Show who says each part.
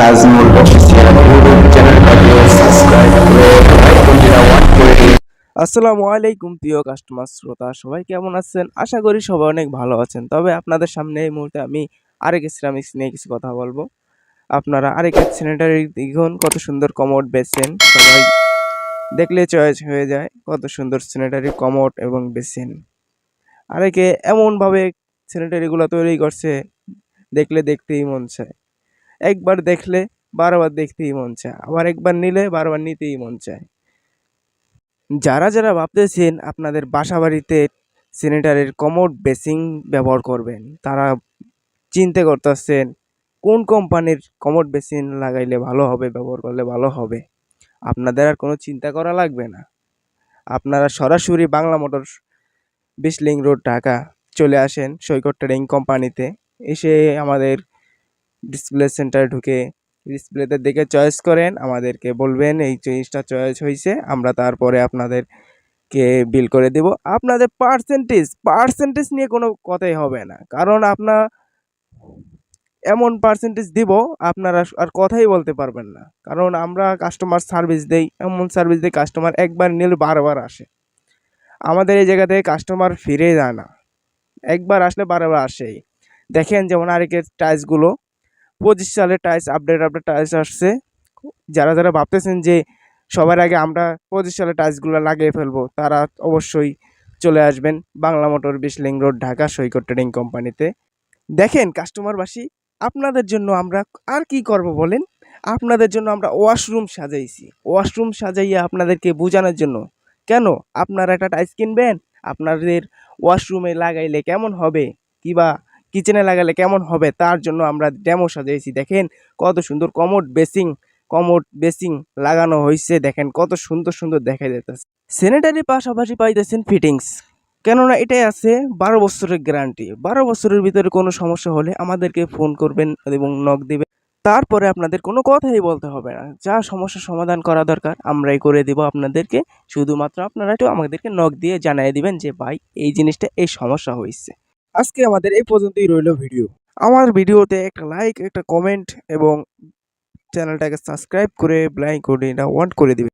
Speaker 1: নাজমুল করে like ঘন্টিটা on করে দিন।
Speaker 2: আসসালামু আলাইকুম প্রিয় কাস্টমার শ্রোতা, সবাই কেমন আছেন? আশা করি সবাই অনেক ভালো আছেন। তবে আপনাদের সামনে এই মুহূর্তে আমি আরেক সিরামিক্স নিয়ে কিছু কথা বলব। আপনারা আরেক স্যানিটারি দেখুন, কত সুন্দর কমোড বেসেন। সবাই দেখলে চয়েস হয়ে যায় কত সুন্দর স্যানিটারি কমোড এবং বেসিন। আরেকে এমনভাবে স্যানিটারিগুলো তৈরি করছে দেখলে দেখতেই মন চায়। একবার দেখলে, বারবার দেখতেই মন চায়। আবার একবার নিলে, বারবার নিতেই মন চায়। যারা যারা ভাবতেছেন আপনাদের বাসা বাড়িতে স্যানিটারির কমোড বেসিং ব্যবহার করবেন, তারা চিন্তা করতেছেন, কোন কোম্পানির কমোড বেসিন লাগাইলে ভালো হবে, ব্যবহার করলে ভালো হবে? আপনাদের আর কোনো চিন্তা করা লাগবে না। আপনারা সরাসরি বাংলা মোটর বিশলিং রোড, ঢাকা চলে আসেন সৈকত ট্রেডিং কোম্পানিতে। এসে আমাদের ডিসপ্লে সেন্টারে ঢুকে ডিসপ্লেতে দেখে চয়েস করেন, আমাদেরকে বলবেন এই জিনিসটা চয়েস হয়েছে আমরা তারপরে আপনাদেরকে বিল করে দেব। আপনাদের পার্সেন্টেজ পার্সেন্টেজ নিয়ে কোনো কথাই হবে না, কারণ আপনার এমন পার্সেন্টেজ দিব, আপনারা আর কথাই বলতে পারবেন না। কারণ আমরা কাস্টমার সার্ভিস দেই, এমন সার্ভিস দিই কাস্টমার একবার নিলে বারবার আসে। আমাদের এই জায়গা থেকে কাস্টমার ফিরে যায় না। একবার আসলে বারবার আসেই। দেখেন যেমন আরেকের টাইলসগুলো পঁচিশ সালের টাইলস আপডেট আপডেট টাইলস আসছে। যারা যারা ভাবতেছেন যে সবার আগে আমরা পঁচিশ সালের টাইলসগুলো লাগিয়ে ফেলব, তারা অবশ্যই চলে আসবেন বাংলা মোটর বিশলিং রোড ঢাকা সৈকত ট্রেডিং কোম্পানিতে দেখেন কাস্টমারবাসী আপনাদের জন্য আমরা আর কি করব বলেন? আপনাদের জন্য আমরা ওয়াশরুম সাজাইছি। ওয়াশরুম সাজাইয়া আপনাদেরকে বোঝানোর জন্য, কেন? আপনারা একটা টাইলস কিনবেন, আপনাদের ওয়াশরুমে লাগাইলে কেমন হবে? কিবা কিচেনে লাগালে কেমন হবে তার জন্য আমরা ডেমো সাজিয়েছি। দেখেন কত সুন্দর কমোড বেসিং কমোড বেসিং লাগানো হয়েছে দেখেন কত সুন্দর সুন্দর দেখা যাইতেছে। স্যানিটারি পাশাপাশি পাইতেছেন ফিটিংস কেননা এটাই আছে বারো বছরের গ্যারান্টি বারো বছরের ভিতরে কোনো সমস্যা হলে আমাদেরকে ফোন করবেন এবং নক দিবেন। তারপরে আপনাদের কোনো কথাই বলতে হবে না। যা সমস্যার সমাধান করা দরকার, আমরাই করে দিব আপনাদেরকে। শুধুমাত্র আপনারা একটু আমাদেরকে নক দিয়ে জানিয়ে দিবেন যে, ভাই, এই জিনিসটা এই সমস্যা হয়েছে আজকে আমাদের এই পর্যন্তই রইল ভিডিও। আমার ভিডিওতে একটা লাইক একটা কমেন্ট এবং চ্যানেলটাকে সাবস্ক্রাইব করে ব্লাইক করে ওয়ান্ট করে দিবেন